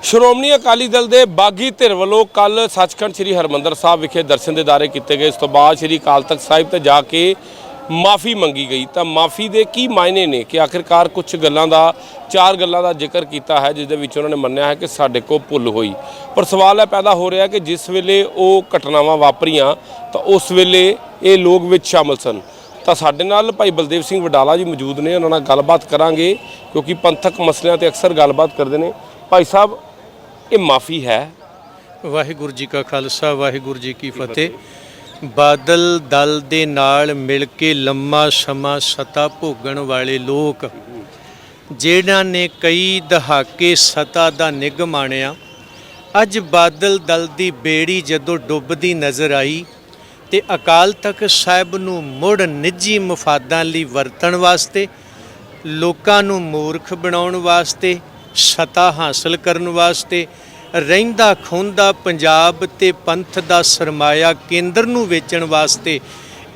ਸ਼੍ਰੋਮਣੀ ਅਕਾਲੀ ਦਲ ਦੇ ਬਾਗੀ ਧਿਰ ਵੱਲੋਂ ਕੱਲ ਸੱਚਖੰਡ ਸ੍ਰੀ ਹਰਮੰਦਰ ਸਾਹਿਬ ਵਿਖੇ ਦਰਸ਼ਨ ਦਿਦਾਰੇ ਕੀਤੇ ਗਏ। ਇਸ ਤੋਂ ਬਾਅਦ ਸ੍ਰੀ ਅਕਾਲ ਤਖਤ ਸਾਹਿਬ ਤੇ ਜਾ ਕੇ ਮਾਫੀ ਮੰਗੀ ਗਈ। ਤਾਂ ਮਾਫੀ ਦੇ ਕੀ ਮਾਇਨੇ ਨੇ ਕਿ ਆਖਿਰਕਾਰ ਕੁਝ ਗੱਲਾਂ ਦਾ, ਚਾਰ ਗੱਲਾਂ ਦਾ ਜ਼ਿਕਰ ਕੀਤਾ ਹੈ ਜਿਸ ਦੇ ਵਿੱਚ ਉਹਨਾਂ ਨੇ ਮੰਨਿਆ ਹੈ ਕਿ ਸਾਡੇ ਕੋਲ ਭੁੱਲ ਹੋਈ। ਪਰ ਸਵਾਲ ਇਹ ਪੈਦਾ ਹੋ ਰਿਹਾ ਕਿ ਜਿਸ ਵੇਲੇ ਉਹ ਘਟਨਾਵਾਂ ਵਾਪਰੀਆਂ, ਤਾਂ ਉਸ ਵੇਲੇ ਇਹ ਲੋਕ ਵਿੱਚ ਸ਼ਾਮਲ ਸਨ। ਤਾਂ ਸਾਡੇ ਨਾਲ ਭਾਈ ਬਲਦੇਵ ਸਿੰਘ ਵਡਾਲਾ ਜੀ ਮੌਜੂਦ ਨੇ। ਉਹਨਾਂ ਨਾਲ ਗੱਲਬਾਤ ਕਰਾਂਗੇ, ਕਿਉਂਕਿ ਪੰਥਕ ਮਸਲਿਆਂ ਤੇ ਅਕਸਰ ਗੱਲਬਾਤ ਕਰਦੇ ਨੇ। ਭਾਈ ਸਾਹਿਬ, ਇਹ ਮਾਫੀ ਹੈ। ਵਾਹਿਗੁਰੂ ਜੀ ਕਾ ਖਾਲਸਾ, ਵਾਹਿਗੁਰੂ ਜੀ ਕੀ ਫਤਿਹ। ਬਾਦਲ ਦਲ ਦੇ ਨਾਲ ਮਿਲ ਕੇ ਲੰਮਾ ਸਮਾਂ ਸਤਾ ਭੋਗਣ ਵਾਲੇ ਲੋਕ, ਜਿਨ੍ਹਾਂ ਨੇ ਕਈ ਦਹਾਕੇ ਸਤਾ ਦਾ ਨਿੱਘ ਮਾਣਿਆ, ਅੱਜ ਬਾਦਲ ਦਲ ਦੀ ਬੇੜੀ ਜਦੋਂ ਡੁੱਬਦੀ ਨਜ਼ਰ ਆਈ ਤੇ ਅਕਾਲ ਤਖਤ ਸਾਹਿਬ ਨੂੰ ਮੁੜ ਨਿੱਜੀ ਮਫਾਦਾਂ ਲਈ ਵਰਤਣ ਵਾਸਤੇ, ਲੋਕਾਂ ਨੂੰ ਮੂਰਖ ਬਣਾਉਣ ਵਾਸਤੇ ਸਤਾ ਹਾਸਲ ਕਰਨ ਵਾਸਤੇ ਰਹਿੰਦਾ ਖੁੰਦਾ ਪੰਜਾਬ ਤੇ ਪੰਥ ਦਾ ਸਰਮਾਇਆ ਕੇਂਦਰ ਨੂੰ ਵੇਚਣ ਵਾਸਤੇ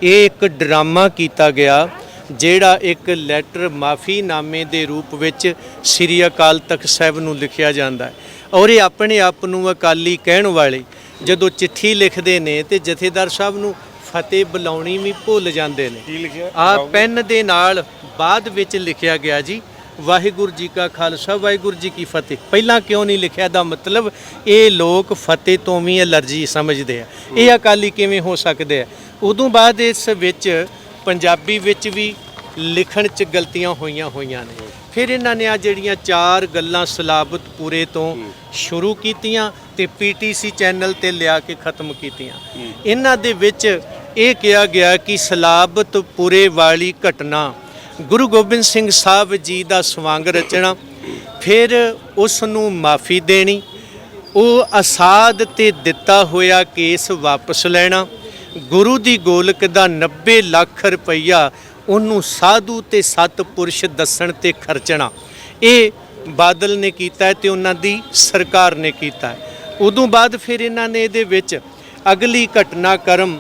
ਇਹ ਇੱਕ ਡਰਾਮਾ ਕੀਤਾ ਗਿਆ ਜਿਹੜਾ ਇੱਕ ਲੈਟਰ ਮਾਫੀਨਾਮੇ ਦੇ ਰੂਪ ਵਿੱਚ ਸ੍ਰੀ ਅਕਾਲ ਤਖਤ ਸਾਹਿਬ ਨੂੰ ਲਿਖਿਆ ਜਾਂਦਾ ਹੈ। ਔਰ ਇਹ ਆਪਣੇ ਆਪ ਨੂੰ ਅਕਾਲੀ ਕਹਿਣ ਵਾਲੇ ਜਦੋਂ ਚਿੱਠੀ ਲਿਖਦੇ ਨੇ ਤੇ ਜਥੇਦਾਰ ਸਾਹਿਬ ਨੂੰ ਫਤਿਹ ਬੁਲਾਉਣੀ ਵੀ ਭੁੱਲ ਜਾਂਦੇ ਨੇ। ਕੀ ਲਿਖਿਆ? ਆ ਪੈਨ ਦੇ ਨਾਲ ਬਾਅਦ ਵਿੱਚ ਲਿਖਿਆ ਗਿਆ ਜੀ ਵਾਹਿਗੁਰੂ ਜੀ ਕਾ ਖਾਲਸਾ ਵਾਹਿਗੁਰੂ ਜੀ ਕੀ ਫਤਿਹ। ਪਹਿਲਾਂ ਕਿਉਂ ਨਹੀਂ ਲਿਖਿਆ ਦਾ ਮਤਲਬ ਇਹ ਲੋਕ ਫਤਿਹ ਤੋਂ ਵੀ ਅਲਰਜੀ ਸਮਝਦੇ ਆ। ਇਹ ਅਕਾਲੀ ਕਿਵੇਂ ਹੋ ਸਕਦੇ ਆ? ਉਦੋਂ ਬਾਅਦ ਇਸ ਵਿੱਚ ਪੰਜਾਬੀ ਵਿੱਚ ਵੀ ਲਿਖਣ 'ਚ ਗਲਤੀਆਂ ਹੋਈਆਂ ਹੋਈਆਂ ਨੇ। ਫਿਰ ਇਹਨਾਂ ਨੇ ਆ ਜਿਹੜੀਆਂ ਚਾਰ ਗੱਲਾਂ ਸਲਾਬਤ ਪੂਰੇ ਤੋਂ ਸ਼ੁਰੂ ਕੀਤੀਆਂ ਤੇ ਪੀਟੀਸੀ ਚੈਨਲ ਤੇ ਲਿਆ ਕੇ ਖਤਮ ਕੀਤੀਆਂ। ਇਹਨਾਂ ਦੇ ਵਿੱਚ ਇਹ ਕਿਹਾ ਗਿਆ ਕਿ ਸਲਾਬਤ ਪੂਰੇ ਵਾਲੀ ਘਟਨਾ ਗੁਰੂ ਗੋਬਿੰਦ ਸਿੰਘ ਸਾਹਿਬ ਜੀ ਦਾ ਸਵਾਂਗ ਰਚਣਾ, ਫਿਰ ਉਸ ਨੂੰ ਮਾਫੀ ਦੇਣੀ, ਉਹ ਅਸਾਦ ਤੇ ਦਿੱਤਾ ਹੋਇਆ ਕੇਸ ਵਾਪਸ ਲੈਣਾ, ਗੁਰੂ ਦੀ ਗੋਲਕ ਦਾ 90 ਲੱਖ ਰੁਪਈਆ ਉਹਨੂੰ ਸਾਧੂ ਤੇ ਸਤਪੁਰਸ਼ ਦੱਸਣ ਤੇ ਖਰਚਣਾ। ਇਹ ਬਾਦਲ ਨੇ ਕੀਤਾ ਹੈ ਤੇ ਉਹਨਾਂ ਦੀ ਸਰਕਾਰ ਨੇ ਕੀਤਾ। ਉਦੋਂ ਬਾਅਦ ਫਿਰ ਇਹਨਾਂ ਨੇ ਇਹਦੇ ਵਿੱਚ ਅਗਲੀ ਘਟਨਾਕ੍ਰਮ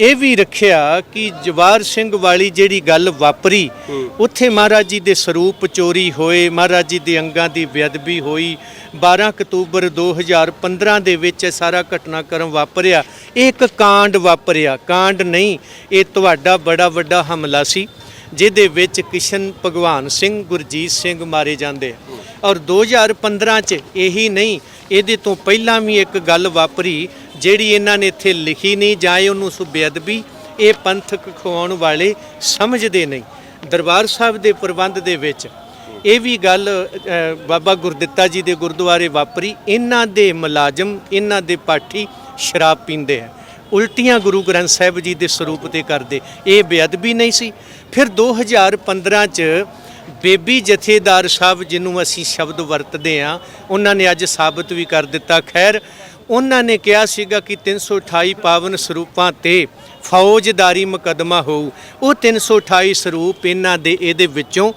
ਇਹ ਵੀ ਰੱਖਿਆ ਕਿ ਜਵਾਰ ਸਿੰਘ ਵਾਲੀ ਜਿਹੜੀ ਗੱਲ ਵਾਪਰੀ ਉੱਥੇ ਮਹਾਰਾਜ ਜੀ ਦੇ ਸਰੂਪ ਚੋਰੀ ਹੋਏ ਮਹਾਰਾਜ ਜੀ ਦੇ ਅੰਗਾਂ ਦੀ ਬੇਅਦਬੀ ਹੋਈ। 12 ਅਕਤੂਬਰ 2015 ਦੇ ਵਿੱਚ ਇਹ ਸਾਰਾ ਘਟਨਾਕ੍ਰਮ ਵਾਪਰਿਆ। ਇਹ ਇੱਕ ਕਾਂਡ ਵਾਪਰਿਆ। ਕਾਂਡ ਨਹੀਂ ਇਹ ਤੁਹਾਡਾ ਬੜਾ ਵੱਡਾ ਹਮਲਾ ਸੀ ਜਿਹਦੇ ਵਿੱਚ ਕਿਸ਼ਨ ਭਗਵਾਨ ਸਿੰਘ ਗੁਰਜੀਤ ਸਿੰਘ ਮਾਰੇ ਜਾਂਦੇ ਔਰ 2015 ਚ ਇਹੀ ਨਹੀਂ ਇਹਦੇ ਤੋਂ ਪਹਿਲਾਂ ਵੀ ਇੱਕ ਗੱਲ ਵਾਪਰੀ। ਜਿਹੜੀ ਇਹਨਾਂ ਨੇ ਇੱਥੇ ਲਿਖੀ ਨਹੀਂ ਜਾਏ ਉਹਨੂੰ ਸੋ ਬੇਅਦਬੀ, ਇਹ ਪੰਥਕ ਖਵਾਉਣ ਵਾਲੇ ਸਮਝਦੇ ਨਹੀਂ। ਦਰਬਾਰ ਸਾਹਿਬ ਦੇ ਪ੍ਰਬੰਧ ਦੇ ਵਿੱਚ ਇਹ ਵੀ ਗੱਲ ਬਾਬਾ ਗੁਰਦਿੱਤਾ ਜੀ ਦੇ ਗੁਰਦੁਆਰੇ ਵਾਪਰੀ। ਇਹਨਾਂ ਦੇ ਮੁਲਾਜ਼ਮ, ਇਹਨਾਂ ਦੇ ਪਾਠੀ ਸ਼ਰਾਬ ਪੀਂਦੇ ਆ। ਉਲਟੀਆਂ ਗੁਰੂ ਗ੍ਰੰਥ ਸਾਹਿਬ ਜੀ ਦੇ ਸਰੂਪ ਤੇ ਕਰਦੇ। ਇਹ ਬੇਅਦਬੀ ਨਹੀਂ ਸੀ। ਫਿਰ 2015 ਚ ਬੇਬੀ ਜਥੇਦਾਰ ਸਾਹਿਬ ਜਿਹਨੂੰ ਅਸੀਂ ਸ਼ਬਦ ਵਰਤਦੇ ਆ ਉਹਨਾਂ ਨੇ ਅੱਜ ਸਾਬਤ ਵੀ ਕਰ ਦਿੱਤਾ। ਖੈਰ ਉਹਨਾਂ ਨੇ ਕਿਹਾ ਸੀਗਾ ਕਿ 328 ਪਾਵਨ ਸਰੂਪਾਂ ਤੇ ਫੌਜਦਾਰੀ ਮੁਕੱਦਮਾ ਹੋਊ। ਉਹ 328 ਸਰੂਪ ਇਹਨਾਂ ਦੇ ਇਹਦੇ ਵਿੱਚੋਂ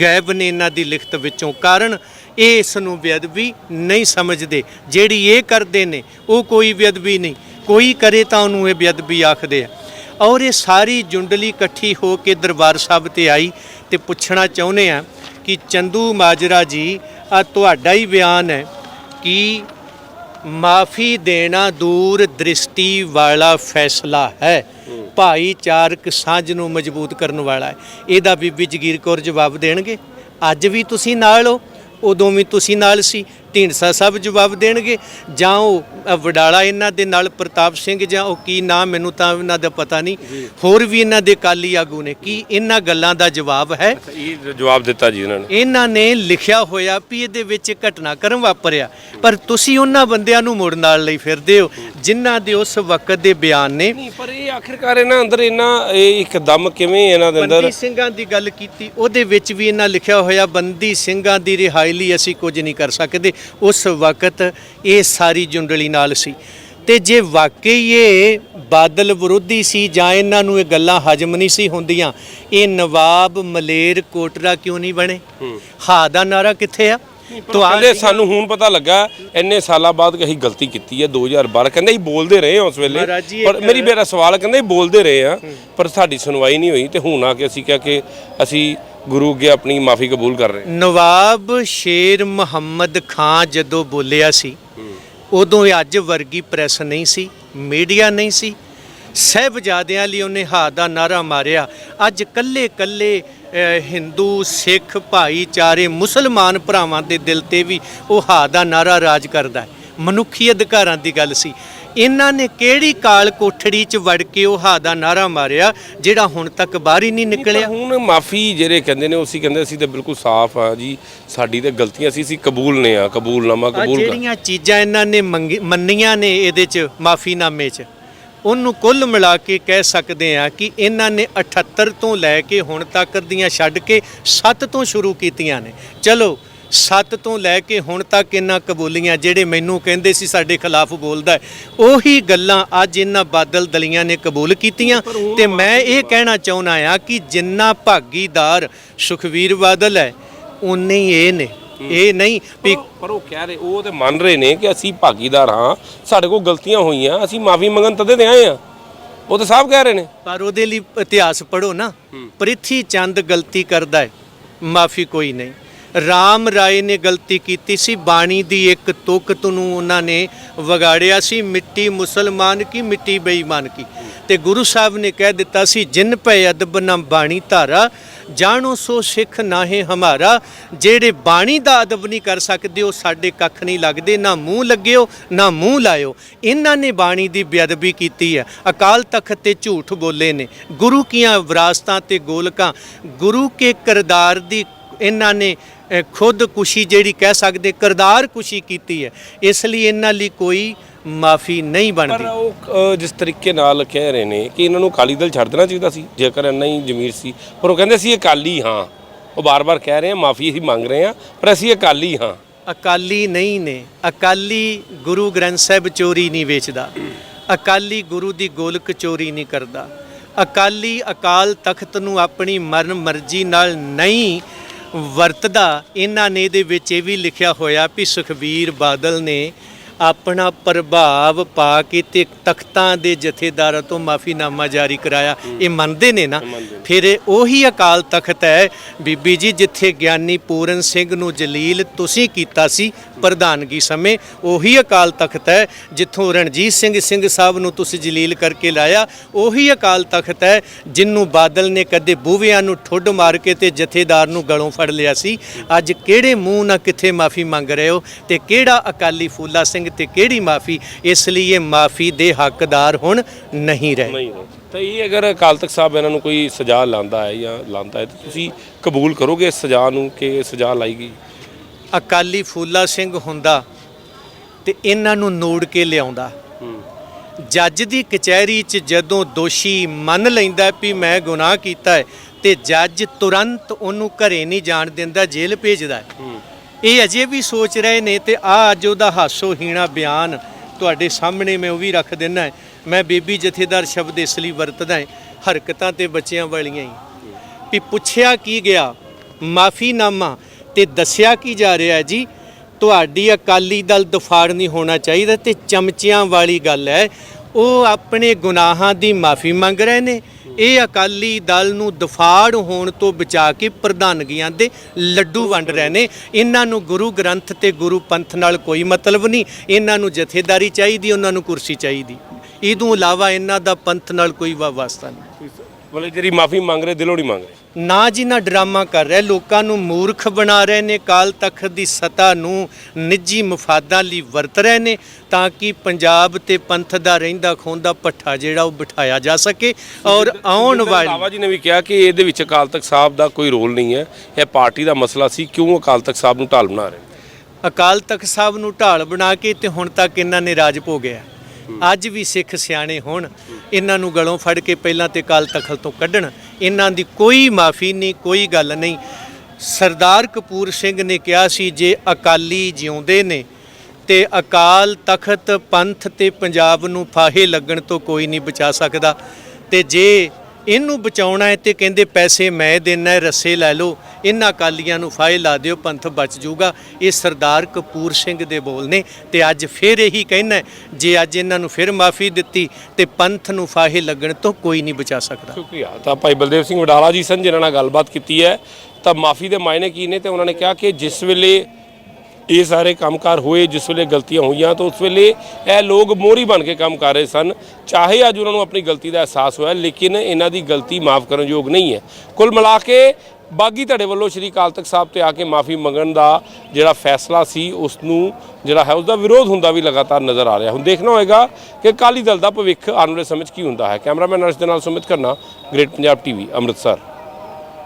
ਗਾਇਬ ਨੇ ਇਹਨਾਂ ਦੀ ਲਿਖਤ ਵਿੱਚੋਂ। ਕਾਰਨ ਇਹ ਇਸ ਨੂੰ ਬੇਅਦਬੀ ਨਹੀਂ ਸਮਝਦੇ। ਜਿਹੜੀ ਇਹ ਕਰਦੇ ਨੇ, ਉਹ ਕੋਈ ਬੇਅਦਬੀ ਨਹੀਂ। ਕੋਈ ਕਰੇ ਤਾਂ ਉਹਨੂੰ ਇਹ ਬੇਅਦਬੀ ਆਖਦੇ ਆ। ਔਰ ਇਹ ਸਾਰੀ ਜੁੰਡਲੀ ਇਕੱਠੀ ਹੋ ਕੇ ਦਰਬਾਰ ਸਾਹਿਬ ਤੇ ਆਈ ਤੇ ਪੁੱਛਣਾ ਚਾਹੁੰਦੇ ਆ ਕਿ ਚੰਦੂ ਮਾਜਰਾ ਜੀ ਆ ਤੁਹਾਡਾ ਹੀ ਬਿਆਨ ਹੈ ਕਿ ਮਾਫੀ ਦੇਣਾ ਦੂਰ ਦ੍ਰਿਸ਼ਟੀ ਵਾਲਾ ਫੈਸਲਾ ਹੈ। ਭਾਈਚਾਰਕ ਸਾਂਝ ਨੂੰ ਮਜ਼ਬੂਤ ਕਰਨ ਵਾਲਾ ਹੈ। ਇਹਦਾ ਬੀਬੀ ਜਗੀਰ ਕੌਰ ਜਵਾਬ ਦੇਣਗੇ। ਅੱਜ ਵੀ ਤੁਸੀਂ ਨਾਲ ਹੋ, ਉਦੋਂ ਵੀ ਤੁਸੀਂ ਨਾਲ ਸੀ। ਢੀਂਡਸਾ ਸਾਹਿਬ ਜਵਾਬ ਦੇਣਗੇ? ਜਾਂ ਉਹ ਵਡਾਲਾ ਇਹਨਾਂ ਦੇ ਨਾਲ ਪ੍ਰਤਾਪ ਸਿੰਘ ਜਾਂ ਉਹ ਕੀ ਨਾਮ ਮੈਨੂੰ ਤਾਂ ਇਹਨਾਂ ਦਾ ਪਤਾ ਨਹੀਂ। ਹੋਰ ਵੀ ਇਹਨਾਂ ਦੇ ਕਾਲੀ ਆਗੂ ਨੇ ਕੀ ਇਹਨਾਂ ਗੱਲਾਂ ਦਾ ਜਵਾਬ ਹੈ? ਇਹ ਜਵਾਬ ਦਿੱਤਾ ਜੀ ਇਹਨਾਂ ਨੇ। ਇਹਨਾਂ ਨੇ ਲਿਖਿਆ ਹੋਇਆ ਵੀ ਇਹਦੇ ਵਿੱਚ ਘਟਨਾਕ੍ਰਮ ਵਾਪਰਿਆ। ਪਰ ਤੁਸੀਂ ਉਹਨਾਂ ਬੰਦਿਆਂ ਨੂੰ ਮੋੜ ਨਾਲ ਲਈ ਫਿਰਦੇ ਹੋ ਜਿਨ੍ਹਾਂ ਦੇ ਉਸ ਵਕਤ ਦੇ ਬਿਆਨ ਨੇ। ਨਹੀਂ ਪਰ ਇਹ ਆਖਿਰਕਾਰ ਇਹਨਾਂ ਅੰਦਰ ਇਹਨਾਂ ਇਹ ਇੱਕਦਮ ਕਿਵੇਂ ਇਹਨਾਂ ਦੇ ਅੰਦਰ ਬੰਦੀ ਸਿੰਘਾਂ ਦੀ ਗੱਲ ਕੀਤੀ ਉਹਦੇ ਵਿੱਚ ਵੀ ਇਹਨਾਂ ਲਿਖਿਆ ਹੋਇਆ ਬੰਦੀ ਸਿੰਘਾਂ ਦੀ ਰਿਹਾਈ ਲਈ ਅਸੀਂ ਕੁਝ ਨਹੀਂ ਕਰ ਸਕਦੇ। ਉਸ ਵਕਤ ਇਹ ਸਾਰੀ ਜੁੰਡਲੀ ਨਾਲ ਸੀ। ਤੇ ਜੇ ਵਾਕਈ ਇਹ ਬਾਦਲ ਵਿਰੋਧੀ ਸੀ ਜਾਂ ਇਹਨਾਂ ਨੂੰ ਇਹ ਗੱਲਾਂ ਹਜਮ ਨਹੀਂ ਸੀ ਹੁੰਦੀਆਂ ਇਹ ਨਵਾਬ ਮਲੇਰ ਕੋਟਰਾ ਕਿਉਂ ਨਹੀਂ ਬਣੇ? ਹਾ। ਦਾ ਨਾਰਾ ਕਿੱਥੇ ਆ? ਕਹਿੰਦੇ ਸਾਨੂੰ ਹੁਣ ਪਤਾ ਲੱਗਾ ਇੰਨੇ ਸਾਲਾਂ ਬਾਅਦ ਕਿ ਅਸੀਂ ਗਲਤੀ ਕੀਤੀ ਹੈ 2012 ਕਹਿੰਦੇ ਹੀ ਬੋਲਦੇ ਰਹੇ ਹਾਂ ਉਸ ਵੇਲੇ। ਪਰ ਮੇਰੀ ਮੇਰਾ ਸਵਾਲ ਕਹਿੰਦੇ ਹੀ ਬੋਲਦੇ ਰਹੇ ਆ ਪਰ ਸਾਡੀ ਸੁਣਵਾਈ ਨਹੀਂ ਹੋਈ ਤੇ ਹੁਣ ਆ ਕੇ ਅਸੀਂ ਕਿਹਾ ਕਿ ਅਸੀਂ ਗੁਰੂ ਅੱਗੇ ਆਪਣੀ ਮਾਫੀ ਕਬੂਲ ਕਰ ਰਹੇ ਨਵਾਬ ਸ਼ੇਰ ਮੁਹੰਮਦ ਖਾਨ ਜਦੋਂ ਬੋਲਿਆ ਸੀ ਉਦੋਂ ਇਹ ਅੱਜ ਵਰਗੀ ਪ੍ਰੈਸ ਨਹੀਂ ਸੀ ਮੀਡੀਆ ਨਹੀਂ ਸੀ। ਸਹਿਬਜ਼ਾਦਿਆਂ ਲਈ ਉਹਨੇ ਹਾ ਦਾ ਨਾਰਾ ਮਾਰਿਆ। ਅੱਜ ਕੱਲੇ ਕੱਲੇ ਹਿੰਦੂ ਸਿੱਖ ਭਾਈਚਾਰੇ ਮੁਸਲਮਾਨ ਭਰਾਵਾਂ ਦੇ ਦਿਲ ਤੇ ਵੀ ਉਹ ਹਾ ਦਾ ਨਾਰਾ ਰਾਜ ਕਰਦਾ ਹੈ। ਮਨੁੱਖੀ ਅਧਿਕਾਰਾਂ ਦੀ ਗੱਲ ਸੀ। ਇਹਨਾਂ ਨੇ ਕਿਹੜੀ ਕਾਲ ਕੋਠੜੀ 'ਚ ਵੜ ਕੇ ਉਹ ਹਾ ਦਾ ਨਾਰਾ ਮਾਰਿਆ ਜਿਹੜਾ ਹੁਣ ਤੱਕ ਬਾਹਰ ਹੀ ਨਹੀਂ ਨਿਕਲਿਆ? ਹੁਣ ਮਾਫੀ ਜਿਹੜੇ ਕਹਿੰਦੇ ਨੇ ਉਸੇ ਕਹਿੰਦੇ ਅਸੀਂ ਤੇ ਬਿਲਕੁਲ ਸਾਫ਼ ਆ ਜੀ। ਸਾਡੀ ਤੇ ਗਲਤੀਆਂ ਸੀ ਅਸੀਂ ਕਬੂਲ ਨੇ ਆ ਕਬੂਲਨਾਮਾ ਕਬੂਲ ਕਰ। ਜਿਹੜੀਆਂ ਚੀਜ਼ਾਂ ਇਹਨਾਂ ਨੇ ਮੰਨੀਆਂ ਨੇ ਇਹਦੇ 'ਚ ਮਾਫੀਨਾਮੇ 'ਚ। ਉਹਨੂੰ ਕੁੱਲ ਮਿਲਾ ਕੇ ਕਹਿ ਸਕਦੇ ਆ ਕਿ ਇਹਨਾਂ ਨੇ 78 ਤੋਂ ਲੈ ਕੇ ਹੁਣ ਤੱਕ ਦੀਆਂ ਛੱਡ ਕੇ 7 ਤੋਂ ਸ਼ੁਰੂ ਕੀਤੀਆਂ ਨੇ। ਚਲੋ 7 ਤੋਂ ਲੈ ਕੇ ਹੁਣ ਤੱਕ ਇਹਨਾਂ ਕਬੂਲੀਆਂ ਜਿਹੜੇ ਮੈਨੂੰ ਕਹਿੰਦੇ ਸੀ ਸਾਡੇ ਖਿਲਾਫ ਬੋਲਦਾ ਉਹੀ ਗੱਲਾਂ ਅੱਜ ਇਹਨਾਂ ਬਾਦਲ ਦਲੀਆਂ ਨੇ ਕਬੂਲ ਕੀਤੀਆਂ। ਤੇ ਮੈਂ ਇਹ ਕਹਿਣਾ ਚਾਹੁੰਦਾ ਆ ਕਿ ਜਿੰਨਾ ਭਾਗੀਦਾਰ ਸੁਖਵੀਰ ਬਾਦਲ ਹੈ ਉਨੇ ਹੀ ਇਹ ਨੇ। ਇਹ ਨਹੀਂ ਵੀ ਪਰ ਉਹ ਕਹਿ ਰਹੇ ਉਹ ਤੇ ਮੰਨ ਰਹੇ ਨੇ ਕਿ ਅਸੀਂ ਭਾਗੀਦਾਰ ਹਾਂ ਸਾਡੇ ਕੋਲ ਗਲਤੀਆਂ ਹੋਈਆਂ ਅਸੀਂ ਮਾਫੀ ਮੰਗਣ ਤਦੇ ਤੇ ਆਏ ਆ ਉਹ ਤਾਂ ਸਾਫ਼ ਕਹਿ ਰਹੇ ਨੇ। ਪਰ ਉਹਦੇ ਲਈ ਇਤਿਹਾਸ ਪੜੋ ਨਾ। ਪ੍ਰਿਥੀ ਚੰਦ ਗਲਤੀ ਕਰਦਾ ਹੈ ਮਾਫੀ ਕੋਈ ਨਹੀਂ। ਰਾਮ ਰਾਏ ਨੇ ਗਲਤੀ ਕੀਤੀ ਸੀ ਬਾਣੀ ਦੀ ਇੱਕ ਤੁਕਤ ਨੂੰ ਉਹਨਾਂ ਨੇ ਵਿਗਾੜਿਆ ਸੀ ਮਿੱਟੀ ਮੁਸਲਮਾਨ ਕੀ ਮਿੱਟੀ ਬੇਈਮਾਨ ਕੀ। ਤੇ ਗੁਰੂ ਸਾਹਿਬ ਨੇ ਕਹਿ ਦਿੱਤਾ ਸੀ ਜਿਨ ਪੈ ਅਦਬ ਨਾ ਬਾਣੀ ਧਾਰਾ ਜਾਣੋ ਸੋ ਸਿੱਖ ਨਾਹੇ ਹਮਾਰਾ, ਜਿਹੜੇ ਬਾਣੀ ਦਾ ਅਦਬ ਨਹੀਂ ਕਰ ਸਕਦੇ, ਉਹ ਸਾਡੇ ਕੱਖ ਨਹੀਂ ਲੱਗਦੇ, ਨਾ ਮੂੰਹ ਲੱਗਿਓ, ਨਾ ਮੂੰਹ ਲਾਇਓ। ਇਹਨਾਂ ਨੇ ਬਾਣੀ ਦੀ ਬੇਅਦਬੀ ਕੀਤੀ ਹੈ। ਅਕਾਲ ਤਖਤ ਤੇ ਝੂਠ ਬੋਲੇ ਨੇ। ਗੁਰੂ ਕੀਆਂ ਵਿਰਾਸਤਾਂ ਤੇ ਗੋਲਕਾਂ। ਗੁਰੂ ਕੇ ਕਰਦਾਰ ਦੀ ਇਹਨਾਂ ਨੇ ਖੁਦਕੁਸ਼ੀ ਜਿਹੜੀ ਕਹਿ ਸਕਦੇ, ਕਰਦਾਰ ਕੁਸ਼ੀ ਕੀਤੀ ਹੈ। ਇਸ ਲਈ ਇਹਨਾਂ ਲਈ ਕੋਈ ਮਾਫੀ ਨਹੀਂ ਪਰ ਬਣਦੀ ਉਹ ਅ, ਜਿਸ ਤਰੀਕੇ ਨਾਲ ਕਹਿ ਰਹੇ ਨੇ ਕਿ ਇਹਨਾਂ ਨੂੰ ਅਕਾਲੀ ਦਲ ਛੱਡ ਦੇਣਾ ਚਾਹੀਦਾ ਸੀ ਜੇਕਰ ਇੰਨਾ ਹੀ ਜ਼ਮੀਰ ਸੀ। ਪਰ ਉਹ ਕਹਿੰਦੇ ਸੀ ਅਕਾਲੀ ਹਾਂ। ਉਹ ਬਾਰ-ਬਾਰ ਕਹਿ ਰਹੇ ਆ ਮਾਫੀ ਅਸੀਂ ਮੰਗ ਰਹੇ ਆ ਪਰ ਅਸੀਂ ਅਕਾਲੀ ਹਾਂ। ਅਕਾਲੀ ਨਹੀਂ ਨੇ। ਅਕਾਲੀ ਗੁਰੂ ਗ੍ਰੰਥ ਸਾਹਿਬ ਚੋਰੀ ਨਹੀਂ ਵੇਚਦਾ। ਅਕਾਲੀ ਗੁਰੂ ਦੀ ਗੋਲਕ ਚੋਰੀ ਨਹੀਂ ਕਰਦਾ। ਅਕਾਲੀ ਅਕਾਲ ਤਖਤ ਨੂੰ ਆਪਣੀ ਮਰਨ ਮਰਜ਼ੀ ਨਾਲ ਨਹੀਂ ਵਰਤਦਾ। ਇਹਨਾਂ ਨੇ ਇਹਦੇ ਵਿੱਚ ਇਹ ਵੀ ਲਿਖਿਆ ਹੋਇਆ ਵੀ ਸੁਖਵੀਰ ਬਾਦਲ ਨੇ ਆਪਣਾ ਪ੍ਰਭਾਵ ਪਾ ਕੇ ਤੇ ਤਖਤਾਂ ਦੇ ਜਥੇਦਾਰਾਂ ਤੋਂ ਮਾਫੀਨਾਮਾ ਜਾਰੀ ਕਰਾਇਆ। ਇਹ ਮੰਨਦੇ ਨੇ ਨਾ। ਫਿਰ ਇਹ ਉਹੀ ਅਕਾਲ ਤਖਤ ਹੈ। ਬੀਬੀ ਜੀ ਜਿੱਥੇ ਗਿਆਨੀ ਪੂਰਨ ਸਿੰਘ ਨੂੰ ਜਲੀਲ ਤੁਸੀਂ ਕੀਤਾ ਸੀ ਪ੍ਰਧਾਨਗੀ ਸਮੇਂ ਉਹੀ ਅਕਾਲ ਤਖਤ ਹੈ ਜਿੱਥੋਂ ਰਣਜੀਤ ਸਿੰਘ ਸਿੰਘ ਸਾਹਿਬ ਨੂੰ ਤੁਸੀਂ ਜਲੀਲ ਕਰਕੇ ਲਾਇਆ, ਉਹੀ ਅਕਾਲ ਤਖਤ ਹੈ ਜਿੰਨੂੰ ਬਾਦਲ ਨੇ ਕਦੇ ਬੂਵਿਆਂ ਨੂੰ ਠੁੱਡ ਮਾਰ ਕੇ ਤੇ ਜਥੇਦਾਰ ਨੂੰ ਗਲੋਂ ਫੜ ਲਿਆ ਸੀ। ਅੱਜ ਕਿਹੜੇ ਮੂੰਹ ਨਾਲ ਕਿੱਥੇ ਮਾਫੀ ਮੰਗ ਰਹੇ ਹੋ ਤੇ ਕਿਹੜਾ ਅਕਾਲੀ ਫੂਲਾ ਸਿੰਘ ਤੇ ਕਿਹੜੀ ਮਾਫੀ? ਇਸ ਲਈ ਇਹ ਮਾਫੀ ਦੇ ਹੱਕਦਾਰ ਹੁਣ ਨਹੀਂ ਰਹੇ। ਤਾਂ ਇਹ ਅਗਰ ਅਕਾਲ ਤਖਤ ਸਾਹਿਬ ਇਹਨਾਂ ਨੂੰ ਕੋਈ ਸਜ਼ਾ ਲਾਂਦਾ ਹੈ ਜਾਂ ਲਾਂਦਾ ਹੈ, ਤਾਂ ਤੁਸੀਂ ਕਬੂਲ ਕਰੋਗੇ ਇਸ ਸਜ਼ਾ ਨੂੰ ਕਿ ਸਜ਼ਾ ਲਾਈ ਗਈ? ਅਕਾਲੀ ਫੂਲਾ ਸਿੰਘ ਹੁੰਦਾ ਤੇ ਇਹਨਾਂ ਨੂੰ ਨੋੜ ਕੇ ਲਿਆਉਂਦਾ। ਜੱਜ ਦੀ ਕਚਹਿਰੀ 'ਚ ਜਦੋਂ ਦੋਸ਼ੀ ਮੰਨ ਲੈਂਦਾ ਵੀ ਮੈਂ ਗੁਨਾਹ ਕੀਤਾ ਹੈ ਤੇ ਜੱਜ ਤੁਰੰਤ ਉਹਨੂੰ ਘਰੇ ਨਹੀਂ ਜਾਣ ਦਿੰਦਾ ਜੇਲ੍ਹ ਭੇਜਦਾ ਇਹ ਅਜੇ ਵੀ ਸੋਚ ਰਹੇ ਨੇ ਤੇ ਆ ਅੱਜ ਉਹਦਾ ਹਾਸੋ ਹੀਣਾ ਬਿਆਨ ਤੁਹਾਡੇ ਸਾਹਮਣੇ ਮੈਂ ਉਹ ਵੀ ਰੱਖ ਦਿੰਨਾ ਹੈ। ਮੈਂ ਬੀਬੀ ਜਥੇਦਾਰ ਸ਼ਬਦ ਇਸ ਲਈ ਵਰਤਦਾ ਹੈ ਹਰਕਤਾਂ ਤੇ ਬੱਚਿਆਂ ਵਾਲੀਆਂ ਹੀ। ਵੀ ਪੁੱਛਿਆ ਕੀ ਗਿਆ? ਮਾਫੀਨਾਮਾ ਤੇ ਦੱਸਿਆ ਕੀ ਜਾ ਰਿਹਾ ਹੈ ਜੀ? ਤੁਹਾਡੀ ਅਕਾਲੀ ਦਲ ਦੁਫਾੜ ਨਹੀਂ ਹੋਣਾ ਚਾਹੀਦਾ ਤੇ ਚਮਚਿਆਂ ਵਾਲੀ ਗੱਲ ਹੈ। ਉਹ ਆਪਣੇ ਗੁਨਾਹਾਂ ਦੀ ਮਾਫੀ ਮੰਗ ਰਹੇ ਨੇ। ਇਹ ਅਕਾਲੀ ਦਲ ਨੂੰ ਦਫਾੜ ਹੋਣ ਤੋਂ ਬਚਾ ਕੇ ਪ੍ਰਧਾਨਗੀਆਂ ਦੇ ਲੱਡੂ ਵੰਡ ਰਹੇ ਨੇ। ਇਹਨਾਂ ਨੂੰ ਗੁਰੂ ਗ੍ਰੰਥ ਤੇ ਗੁਰੂ ਪੰਥ ਨਾਲ ਕੋਈ ਮਤਲਬ ਨਹੀਂ। ਇਹਨਾਂ ਨੂੰ ਜਥੇਦਾਰੀ ਚਾਹੀਦੀ, ਉਹਨਾਂ ਨੂੰ ਕੁਰਸੀ ਚਾਹੀਦੀ। ਇਹ ਤੋਂ ਇਲਾਵਾ ਇਹਨਾਂ ਦਾ ਪੰਥ ਨਾਲ ਕੋਈ ਵਾ- ਵਾਸਤਾ ਨਹੀਂ। ਮਤਲਬ ਜਿਹੜੀ ਮਾਫੀ ਮੰਗ ਰਹੇ, ਦਿਲੋਂ ਨਹੀਂ ਮੰਗ ਰਹੇ। ਨਾ ਜੀ ਨਾ ਡਰਾਮਾ ਕਰ ਰਿਹਾ ਲੋਕਾਂ ਨੂੰ ਮੂਰਖ ਬਣਾ ਰਹੇ ਨੇ ਕਾਲ ਤਖਤ ਦੀ ਸਤਾ ਨੂੰ ਨਿੱਜੀ ਮਫਾਦਾਂ ਲਈ ਵਰਤ ਰਹੇ ਨੇ ਤਾਂ ਕਿ ਪੰਜਾਬ ਤੇ ਪੰਥ ਦਾ ਰਹਿੰਦਾ ਖੋਂਦਾ ਪੱਠਾ ਜਿਹੜਾ ਉਹ ਬਿਠਾਇਆ ਜਾ ਸਕੇ ਔਰ ਆਉਣ ਵਾਲੀ ਬਾਬਾ ਜੀ ਨੇ ਵੀ ਕਿਹਾ ਕਿ ਇਹਦੇ ਵਿੱਚ ਅਕਾਲ ਤਖਤ ਸਾਹਿਬ ਦਾ ਕੋਈ ਰੋਲ ਨਹੀਂ ਹੈ ਇਹ ਪਾਰਟੀ ਦਾ ਮਸਲਾ ਸੀ ਕਿਉਂ ਅਕਾਲ ਤਖਤ ਸਾਹਿਬ ਨੂੰ ਢਾਲ ਬਣਾ ਰਹੇ ਅਕਾਲ ਤਖਤ ਸਾਹਿਬ ਨੂੰ ਢਾਲ ਬਣਾ ਕੇ ਤੇ ਹੁਣ ਤੱਕ ਇਹਨਾਂ ਨੇ ਰਾਜ ਭੋਗਿਆ। ਅੱਜ ਵੀ ਸਿੱਖ ਸਿਆਣੇ ਹੋਣ, ਇਹਨਾਂ ਨੂੰ ਗਲੋਂ ਫੜ ਕੇ ਪਹਿਲਾਂ ਤੇ ਅਕਾਲ ਤਖਤ ਤੋਂ ਕੱਢਣ, ਇਹਨਾਂ ਦੀ ਕੋਈ ਮਾਫੀ ਨਹੀਂ, ਕੋਈ ਗੱਲ ਨਹੀਂ। ਸਰਦਾਰ ਕਪੂਰ ਸਿੰਘ ਨੇ ਕਿਹਾ ਸੀ, ਜੇ ਅਕਾਲੀ ਜਿਉਂਦੇ ਨੇ ਤੇ ਅਕਾਲ ਤਖਤ ਪੰਥ ਤੇ ਪੰਜਾਬ ਨੂੰ ਫਾਹੇ ਲੱਗਣ ਤੋਂ ਕੋਈ ਨਹੀਂ ਬਚਾ ਸਕਦਾ ਤੇ ਜੇ ਇਹਨੂੰ ਬਚਾਉਣਾ ਹੈ ਤੇ ਕਹਿੰਦੇ ਪੈਸੇ ਮੈਂ ਦੇਣਾ ਰੱਸੇ ਲੈ ਲਓ। ਇਹਨਾਂ ਅਕਾਲੀਆਂ ਨੂੰ ਫਾਇ ਲਾ ਦਿਓ, ਪੰਥ ਬਚ ਜਾਊਗਾ। ਇਹ ਸਰਦਾਰ ਕਪੂਰ ਸਿੰਘ ਦੇ ਬੋਲ ਨੇ ਤੇ ਅੱਜ ਫਿਰ ਇਹੀ ਕਹਿਣਾ ਜੇ ਅੱਜ ਇਹਨਾਂ ਨੂੰ ਫਿਰ ਮਾਫੀ ਦਿੱਤੀ ਤੇ ਪੰਥ ਨੂੰ ਫਾਹੇ ਲੱਗਣ ਤੋਂ ਕੋਈ ਨਹੀਂ ਬਚਾ ਸਕਦਾ। ਸ਼ੁਕਰੀਆ। ਤਾਂ ਭਾਈ ਬਲਦੇਵ ਸਿੰਘ ਵਡਾਲਾ ਜੀ ਸਨ, ਜਿਨ੍ਹਾਂ ਨਾਲ ਗੱਲਬਾਤ ਕੀਤੀ ਹੈ। ਤਾਂ ਮਾਫੀ ਦੇ ਮਾਇਨੇ ਕੀ ਨੇ ਤੇ ਉਹਨਾਂ ਨੇ ਕਿਹਾ ਕਿ ਜਿਸ ਵੇਲੇ ਇਹ ਸਾਰੇ ਕੰਮਕਾਰ ਹੋਏ, ਜਿਸ ਵੇਲੇ ਗਲਤੀਆਂ ਹੋਈਆਂ ਤਾਂ ਉਸ ਵੇਲੇ ਇਹ ਲੋਕ ਮੋਹਰੀ ਬਣ ਕੇ ਕੰਮ ਕਰ ਰਹੇ ਸਨ। ਚਾਹੇ ਅੱਜ ਉਹਨਾਂ ਨੂੰ ਆਪਣੀ ਗਲਤੀ ਦਾ ਅਹਿਸਾਸ ਹੋਇਆ, ਲੇਕਿਨ ਇਹਨਾਂ ਦੀ ਗਲਤੀ ਮਾਫ ਕਰਨ ਯੋਗ ਨਹੀਂ ਹੈ। ਕੁੱਲ ਮਿਲਾ ਕੇ ਬਾਗੀ ਧੜੇ ਵੱਲੋਂ ਸ਼੍ਰੀ ਅਕਾਲ ਤਖਤ ਸਾਹਿਬ ਤੇ ਆ ਕੇ ਮਾਫੀ ਮੰਗਣ ਦਾ ਜਿਹੜਾ ਫੈਸਲਾ ਸੀ ਉਸ ਨੂੰ ਜਿਹੜਾ ਹੈ ਉਸ ਦਾ ਵਿਰੋਧ ਹੁੰਦਾ ਵੀ ਲਗਾਤਾਰ ਨਜ਼ਰ ਆ ਰਿਹਾ। ਹੁਣ ਦੇਖਣਾ ਹੋਏਗਾ ਕਿ ਅਕਾਲੀ ਦਲ ਦਾ ਭਵਿੱਖ ਆਉਣ ਵਾਲੇ ਸਮੇਂ 'ਚ ਕੀ ਹੁੰਦਾ ਹੈ। ਕੈਮਰਾਮੈਨ ਅਰਸ਼ ਦੇ ਨਾਲ ਸੁਮਿਤ ਕਰਨਾ ਗ੍ਰੇਟ ਪੰਜਾਬ ਟੀਵੀ, ਅੰਮ੍ਰਿਤਸਰ।